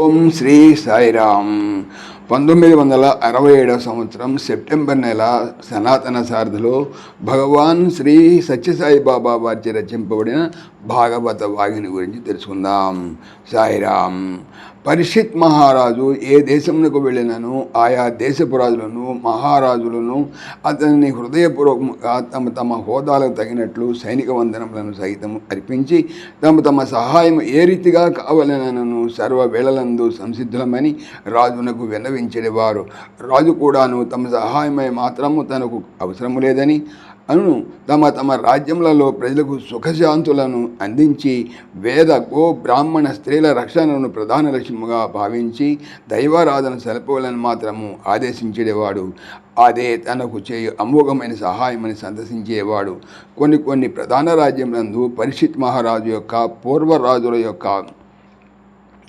ఓం శ్రీ సాయిరామ్. పంతొమ్మిది వందల అరవై ఏడవ సంవత్సరం సెప్టెంబర్ నెల సనాతన సారథిలో భగవాన్ శ్రీ సత్యసాయి బాబా వారిచే రచింపబడిన భాగవత వాగిని గురించి తెలుసుకుందాం. సాయిరామ్ పరిషిత్ మహారాజు ఏ దేశమునకు వెళ్ళినను ఆయా దేశపురాజులను మహారాజులను అతనిని హృదయపూర్వకంగా తమ తమ హోదాలకు తగినట్లు సైనిక వందనములను సైతం అర్పించి తమ తమ సహాయం ఏ రీతిగా కావలనను సర్వ వేళలందు సంసిద్ధులమని రాజునకు వారు. రాజు కూడాను తమ సహాయమై మాత్రము తనకు అవసరము లేదని అను తమ తమ రాజ్యములలో ప్రజలకు సుఖశాంతులను అందించి వేద గో బ్రాహ్మణ స్త్రీల రక్షణను ప్రధాన లక్ష్యముగా భావించి దైవారాధన సెలపవలని మాత్రము ఆదేశించేవాడు. అదే తనకు చేయు అమోఘమైన సహాయమని సందర్శించేవాడు. కొన్ని కొన్ని ప్రధాన రాజ్యములందు పరిషిత్ మహారాజు యొక్క పూర్వరాజుల యొక్క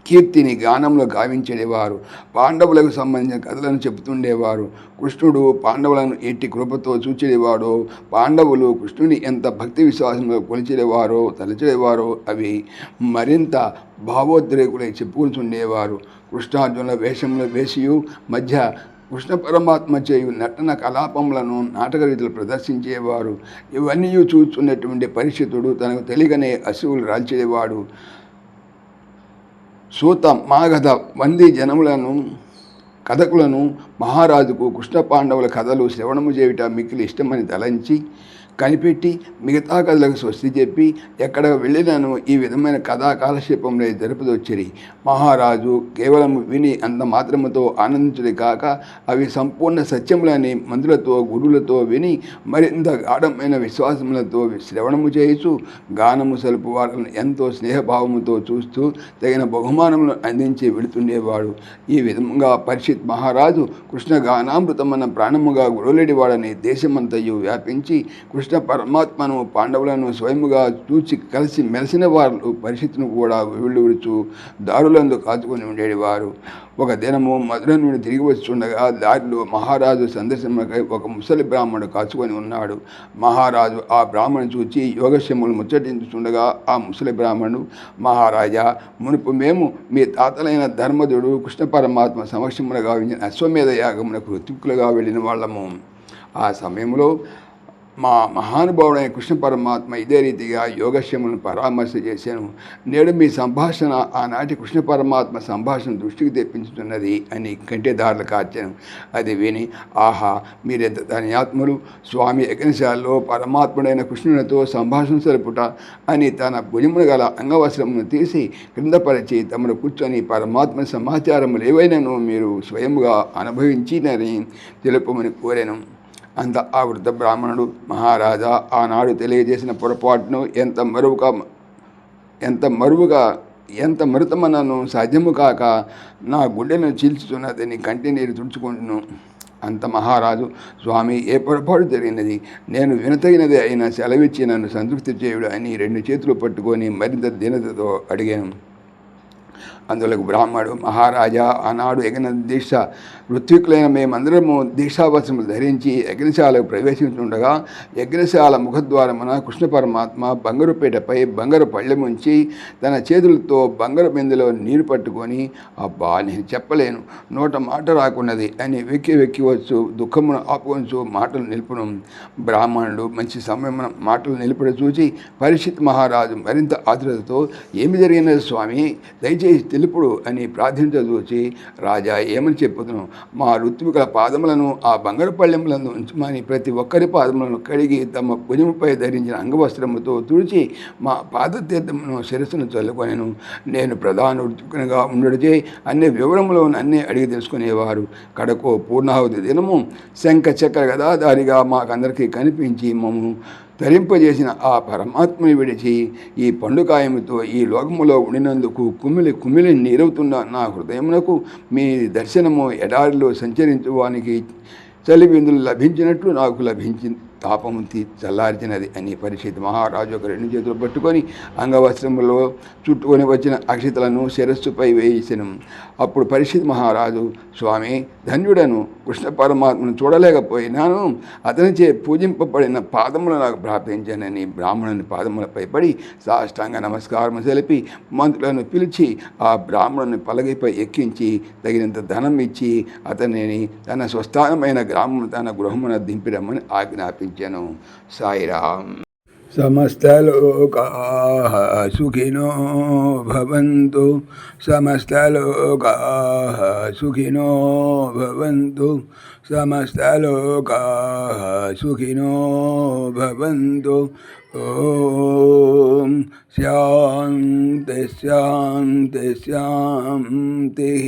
కీర్తిని గానంలో గావించేవారు పాండవులకు సంబంధించిన కథలను చెబుతుండేవారు. కృష్ణుడు పాండవులను ఎట్టి కృపతో చూచేవాడో పాండవులు కృష్ణుని ఎంత భక్తి విశ్వాసంలో కొలిచేవారో తలచేవారో అవి మరింత భావోద్రేకులై చెప్పుకుంటుండేవారు. కృష్ణార్జునుల వేషంలో వేసియు మధ్య కృష్ణ పరమాత్మ చేయు నటన కలాపములను నాటక రీతిలో ప్రదర్శించేవారు. ఇవన్నీ చూస్తున్నటువంటి పరిస్థితుడు తనకు తెలియనే అశువులు రాల్చేవాడు. సూత మాగధ వంది జనములను కథకులను మహారాజుకు కృష్ణ పాండవుల కథలు శ్రవణము చేయుట మిక్కిలి ఇష్టమని తలంచి కనిపెట్టి మిగతా కథలకు స్వస్తి చెప్పి ఎక్కడ వెళ్ళినాను ఈ విధమైన కథా కాలక్షేపంలో జరుపుదొచ్చిరి మహారాజు కేవలం విని అంత మాత్రముతో ఆనందించుడి కాక అవి సంపూర్ణ సత్యములని మంత్రులతో గురువులతో విని మరింత గాఢమైన విశ్వాసములతో శ్రవణము చేయుచు గానము సలుపు వారిని ఎంతో స్నేహభావముతో చూస్తూ తగిన బహుమానములను అందించి వెళుతుండేవాడు ఈ విధంగా పరిషత్ మహారాజు కృష్ణ గానామృతమన్న ప్రాణముగా గురువులేడివాడని దేశమంతయు వ్యాపించి కృష్ణ కృష్ణ పరమాత్మను పాండవులను స్వయముగా చూచి కలిసి మెలిసిన వారు పరిస్థితిని కూడా విడుచు దారులందు కాచుకొని ఉండేవారు. ఒక దినము మధుర నుండి తిరిగి వస్తుండగా దారిలో మహారాజు సందర్శనకై ఒక ముసలి బ్రాహ్మణుడు కాచుకొని ఉన్నాడు. మహారాజు ఆ బ్రాహ్మణుని చూచి యోగశములు ముచ్చటించుండగా ఆ ముసలి బ్రాహ్మణుడు మహారాజా మునుపు మేము మీ తాతలైన ధర్మదుడు కృష్ణ పరమాత్మ సమక్షములుగా గావించిన అశ్వమేధ యాగమునకు ఋతుక్కులుగా వెళ్ళిన వాళ్ళము. ఆ సమయంలో మా మహానుభావుడైన కృష్ణ పరమాత్మ ఇదే రీతిగా యోగక్షేమను పరామర్శ చేశాను. నేడు మీ సంభాషణ ఆనాటి కృష్ణ పరమాత్మ సంభాషణ దృష్టికి తెప్పించుతున్నది అని కంటెదారులు కార్చాను. అది విని ఆహా మీరెంత ధన్యాత్ములు. స్వామి యజ్ఞశాలలో పరమాత్ముడైన కృష్ణునితో సంభాషణ సరుపుట అని తన భుజమును గల అంగవస్త్రమును తీసి క్రిందపరిచి తమను కూర్చొని పరమాత్మ సమాచారములు ఏవైనాను మీరు స్వయముగా అనుభవించినని తెలుపమని కోరాను. అంత ఆ వృద్ధ బ్రాహ్మణుడు మహారాజా ఆనాడు తెలియజేసిన పొరపాటును ఎంత మరువుగా ఎంత మరువుగా ఎంత మృతమనను సాధ్యము కాక నా గుండెను చీల్చుతున్నదని కంటి నీరు తుడుచుకుంటును. అంత మహారాజు స్వామి ఏ పొరపాటు జరిగినది? నేను వినతగినది అయినా సెలవిచ్చి నన్ను సంతృప్తి చేయుడు అని రెండు చేతులు పట్టుకొని మరింత దీనతతో అడిగాను. అందులోకి బ్రాహ్మడు మహారాజా ఆనాడు యజ్ఞ దీక్ష ఋత్వికులైన మేమందరము దీక్షావసములు ధరించి యజ్ఞశాలకు ప్రవేశించుండగా యజ్ఞశాల ముఖద్వారమున కృష్ణ పరమాత్మ బంగారుపేటపై బంగారు పళ్ళెముంచి తన చేతులతో బంగారు బిందెలో నీరు పట్టుకొని అబ్బా నేను చెప్పలేను. నోట మాట రాకున్నది అని వెక్కి వెక్కి వచ్చు దుఃఖమును ఆపుకొంచు మాటలు నిలుపును. బ్రాహ్మణుడు మంచి సమయమున మాటలు నిలుపుడు చూచి పరిషత్ మహారాజు మరింత ఆతురతతో ఏమి జరిగినది స్వామి? దయచేసి తెలుపుడు అని ప్రార్థించ చూసి రాజా ఏమని చెప్పుదును? మా ఋత్వికుల పాదములను ఆ బంగారు పళ్ళెములను ఉంచుమని ప్రతి ఒక్కరి పాదములను కడిగి తమ భుజముపై ధరించిన అంగవస్త్రముతో తుడిచి మా పాదతీర్థమును శిరస్సును చల్లుకొనెను. నేను ప్రధాన ఋత్వికునిగా ఉండడిచే అన్ని వివరములు అన్నీ అడిగి తెలుసుకునేవారు. కడకో పూర్ణావతి దినము శంఖ చక్ర గదాదారిగా మాకందరికీ కనిపించి మమ్ము. తరింపజేసిన ఆ పరమాత్మని విడిచి ఈ పండుకాయముతో ఈ లోకములో ఉండినందుకు కుమిలి కుమిలి నీరవుతున్న నా హృదయమునకు మీ దర్శనము ఎడారిలో సంచరించువానికి చలివిందులు లభించినట్లు నాకు లభించింది. తాపము తీ చల్లార్చినది అని పరిషత్ మహారాజు ఒక రెండు చేతులు పట్టుకొని అంగవస్త్రములో చుట్టుకొని వచ్చిన అక్షితలను శిరస్సుపై వేయించను. అప్పుడు పరిషత్ మహారాజు స్వామి ధన్యుడను కృష్ణ పరమాత్మను చూడలేకపోయినాను. అతనిచే పూజింపబడిన పాదములు నాకు ప్రార్థించానని బ్రాహ్మణుని పాదములపై పడి సాష్టాంగ నమస్కారం తెలిపి మంత్రులను పిలిచి ఆ బ్రాహ్మణుని పలగిపై ఎక్కించి తగినంత ధనం ఇచ్చి అతనిని తన స్వస్థానమైన గ్రామం తన గృహమున దింపిరమ్మని पूजनौ साई राम समस्तलोकाः सुखिनो भवन्तु समस्तलोकाः सुखिनो भवन्तु समस्तलोकाः सुखिनो भवन्तु। ॐ शान्ति शान्ति, शान्तिः।